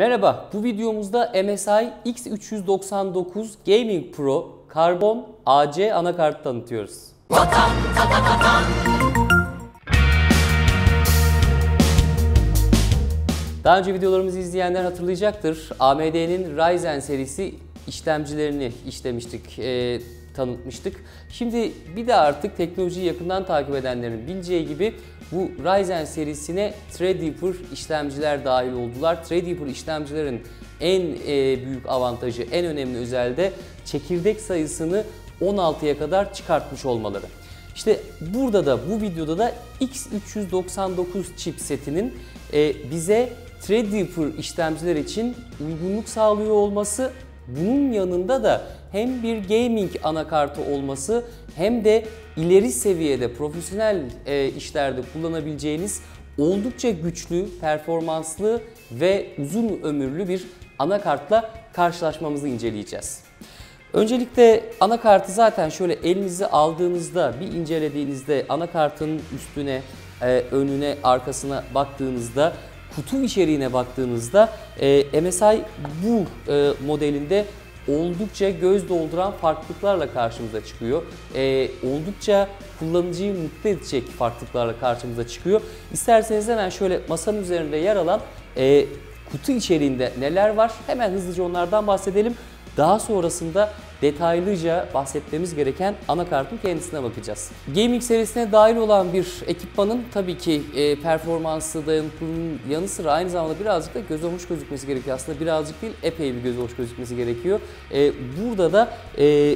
Merhaba, bu videomuzda MSI X399 Gaming Pro Karbon AC anakart tanıtıyoruz. Daha önce videolarımızı izleyenler hatırlayacaktır. AMD'nin Ryzen serisi işlemcilerini işlemiştik, e, tanıtmıştık. Şimdi bir de artık teknolojiyi yakından takip edenlerin bileceği gibi bu Ryzen serisine Threadripper işlemciler dahil oldular. Threadripper işlemcilerin en e, büyük avantajı, en önemli özelliği de çekirdek sayısını 16'ya kadar çıkartmış olmaları. İşte burada da bu videoda da X399 chipsetinin e, bize Threadripper işlemciler için uygunluk sağlıyor olması bunun yanında da hem bir gaming anakartı olması hem de ileri seviyede profesyonel e, işlerde kullanabileceğiniz oldukça güçlü, performanslı ve uzun ömürlü bir anakartla karşılaşmamızı inceleyeceğiz. Öncelikle anakartı zaten şöyle elinize aldığınızda bir incelediğinizde anakartın üstüne, e, önüne, arkasına baktığınızda kutu içeriğine baktığınızda e, MSI bu e, modelinde oldukça göz dolduran farklılıklarla karşımıza çıkıyor. E, oldukça kullanıcıyı mutlu edecek farklılıklarla karşımıza çıkıyor. İsterseniz hemen şöyle masanın üzerinde yer alan e, kutu içeriğinde neler var hemen hızlıca onlardan bahsedelim. Daha sonrasında detaylıca bahsetmemiz gereken anakartın kendisine bakacağız. Gaming serisine dahil olan bir ekipmanın tabii ki e, performansı, dayanıklılığının yanı sıra aynı zamanda birazcık da göze hoş gözükmesi gerekiyor. Aslında birazcık değil, epey bir göze hoş gözükmesi gerekiyor. E, burada da e,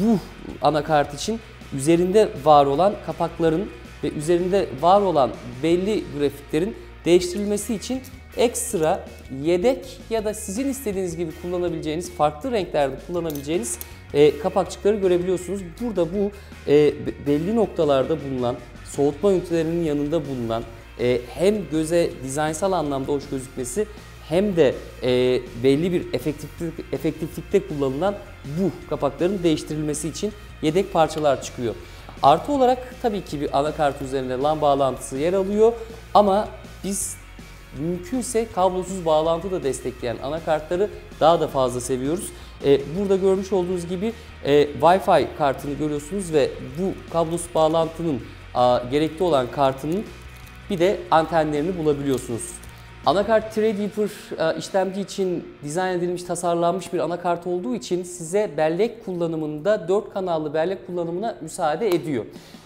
bu anakart için üzerinde var olan kapakların ve üzerinde var olan belli grafiklerin değiştirilmesi için ekstra yedek ya da sizin istediğiniz gibi kullanabileceğiniz, farklı renklerde kullanabileceğiniz e, kapakçıkları görebiliyorsunuz. Burada bu e, belli noktalarda bulunan, soğutma ünitelerinin yanında bulunan e, hem göze dizaynsal anlamda hoş gözükmesi hem de e, belli bir efektiflik, efektiflikte kullanılan bu kapakların değiştirilmesi için yedek parçalar çıkıyor. Artı olarak tabii ki bir anakart üzerinde LAN bağlantısı yer alıyor ama biz mümkünse kablosuz bağlantı da destekleyen anakartları daha da fazla seviyoruz. Ee, burada görmüş olduğunuz gibi e, Wi-Fi kartını görüyorsunuz ve bu kablosuz bağlantının gerekli olan kartının bir de antenlerini bulabiliyorsunuz. Anakart Threadripper e, işlemci için dizayn edilmiş, tasarlanmış bir anakart olduğu için size bellek kullanımında 4 kanallı bellek kullanımına müsaade ediyor.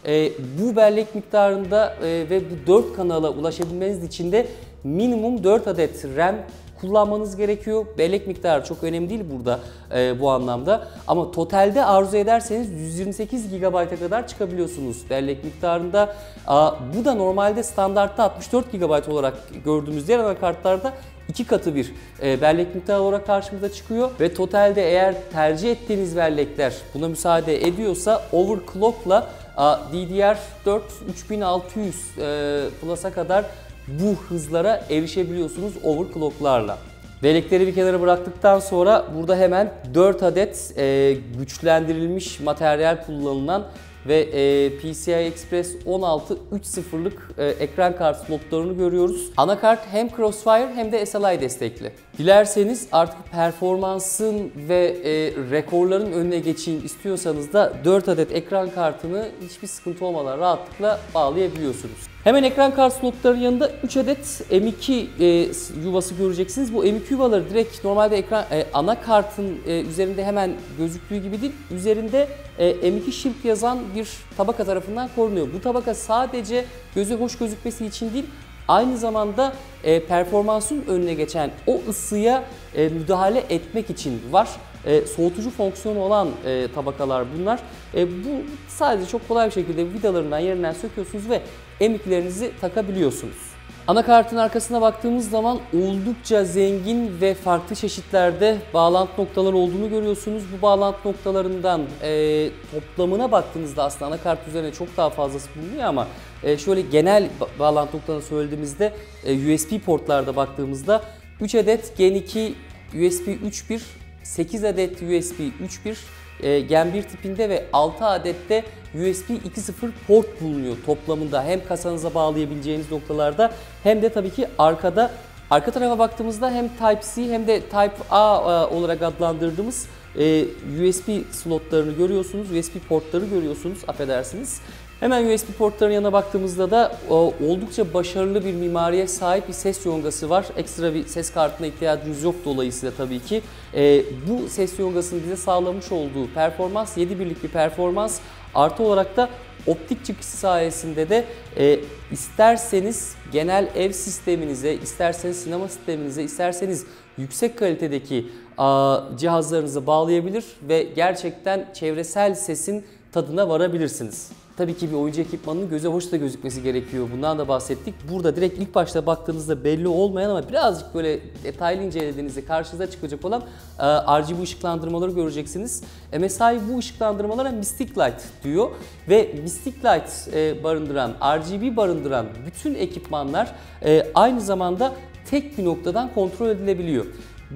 E, bu bellek miktarında ve bu 4 kanala ulaşabilmeniz için de minimum 4 adet RAM kullanmanız gerekiyor. Bellek miktarı çok önemli değil burada e, bu anlamda. Ama totalde arzu ederseniz 128 GB'a kadar çıkabiliyorsunuz bellek miktarında. Aa, bu da normalde standartta 64 GB olarak gördüğümüz diğer anakartlarda iki katı bir e, bellek miktarı olarak karşımıza çıkıyor ve totalde eğer tercih ettiğiniz bellekler buna müsaade ediyorsa overclock'la DDR4 3600 e, Plus'a kadar bu hızlara erişebiliyorsunuz overclocklarla. Bellekleri bir kenara bıraktıktan sonra burada hemen 4 adet e, güçlendirilmiş materyal kullanılan ve e, PCI Express 16 3.0'lık e, ekran kart slotlarını görüyoruz. Anakart hem Crossfire hem de SLI destekli. Dilerseniz artık performansın ve e, rekorların önüne geçeyim istiyorsanız da 4 adet ekran kartını hiçbir sıkıntı olmadan rahatlıkla bağlayabiliyorsunuz. Hemen ekran kart slotlarının yanında 3 adet M2 e, yuvası göreceksiniz. Bu M2 yuvaları direkt normalde ekran e, ana kartın e, üzerinde hemen gözüktüğü gibi değil. Üzerinde e, M2 Shield yazan bir tabaka tarafından korunuyor. Bu tabaka sadece göze hoş gözükmesi için değil, aynı zamanda e, performansın önüne geçen o ısıya e, müdahale etmek için var. E, soğutucu fonksiyonu olan e, tabakalar bunlar. E, bu sadece çok kolay bir şekilde vidalarından yerinden söküyorsunuz ve emiklerinizi takabiliyorsunuz. Anakartın arkasına baktığımız zaman oldukça zengin ve farklı çeşitlerde bağlantı noktaları olduğunu görüyorsunuz. Bu bağlantı noktalarından e, toplamına baktığınızda aslında anakart üzerine çok daha fazlası bulunuyor ama e, şöyle genel bağlantı noktalarını söylediğimizde e, USB portlarda baktığımızda 3 adet Gen 2 USB 3.1, 8 adet USB 3.1, e, Gen 1 tipinde ve 6 adette USB 2.0 port bulunuyor toplamında hem kasanıza bağlayabileceğiniz noktalarda hem de tabii ki arkada Arka tarafa baktığımızda hem Type-C hem de Type-A e, olarak adlandırdığımız e, USB slotlarını görüyorsunuz, USB portları görüyorsunuz, affedersiniz. Hemen USB portların yanına baktığımızda da oldukça başarılı bir mimariye sahip bir ses yongası var. Ekstra bir ses kartına ihtiyacınız yok dolayısıyla tabii ki. E, bu ses yongasının bize sağlamış olduğu performans 7 birlik bir performans. Artı olarak da optik çıkışı sayesinde de e, isterseniz genel ev sisteminize, isterseniz sinema sisteminize, isterseniz yüksek kalitedeki a, cihazlarınızı bağlayabilir ve gerçekten çevresel sesin tadına varabilirsiniz. Tabii ki bir oyuncu ekipmanının göze hoş da gözükmesi gerekiyor. Bundan da bahsettik. Burada direkt ilk başta baktığınızda belli olmayan ama birazcık böyle detaylı incelediğinizde karşınıza çıkacak olan e, RGB ışıklandırmaları göreceksiniz. MSI bu ışıklandırmalara Mystic Light diyor ve Mystic Light e, barındıran, RGB barındıran bütün ekipmanlar e, aynı zamanda tek bir noktadan kontrol edilebiliyor.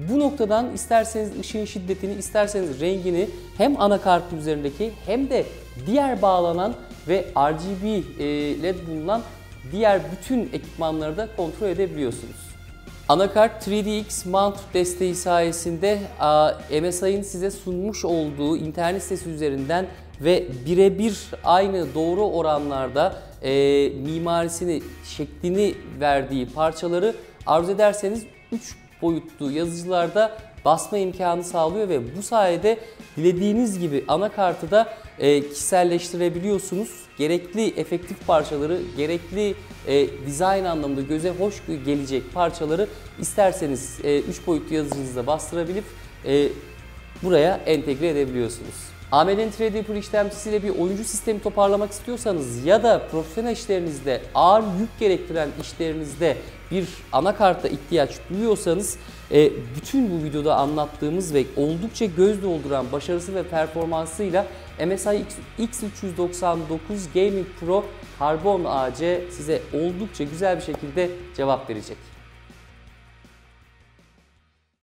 Bu noktadan isterseniz ışığın şiddetini, isterseniz rengini hem anakartın üzerindeki hem de diğer bağlanan ve RGB e, LED bulunan diğer bütün ekipmanları da kontrol edebiliyorsunuz. Anakart 3DX Mount desteği sayesinde MSI'nin size sunmuş olduğu internet sitesi üzerinden ve birebir aynı doğru oranlarda e, mimarisini, şeklini verdiği parçaları arzu ederseniz 3 boyutlu yazıcılarda basma imkanı sağlıyor ve bu sayede dilediğiniz gibi anakartı da e, kişiselleştirebiliyorsunuz. Gerekli efektif parçaları, gerekli e, dizayn anlamında göze hoş gelecek parçaları isterseniz 3 e, boyutlu yazıcınızda bastırabilip e, buraya entegre edebiliyorsunuz. AMD'nin 3D Pro işlemcisiyle bir oyuncu sistemi toparlamak istiyorsanız ya da profesyonel işlerinizde ağır yük gerektiren işlerinizde bir anakarta ihtiyaç duyuyorsanız e, bütün bu videoda anlattığımız ve oldukça göz dolduran başarısı ve performansıyla MSI X399 Gaming Pro Carbon AC size oldukça güzel bir şekilde cevap verecek.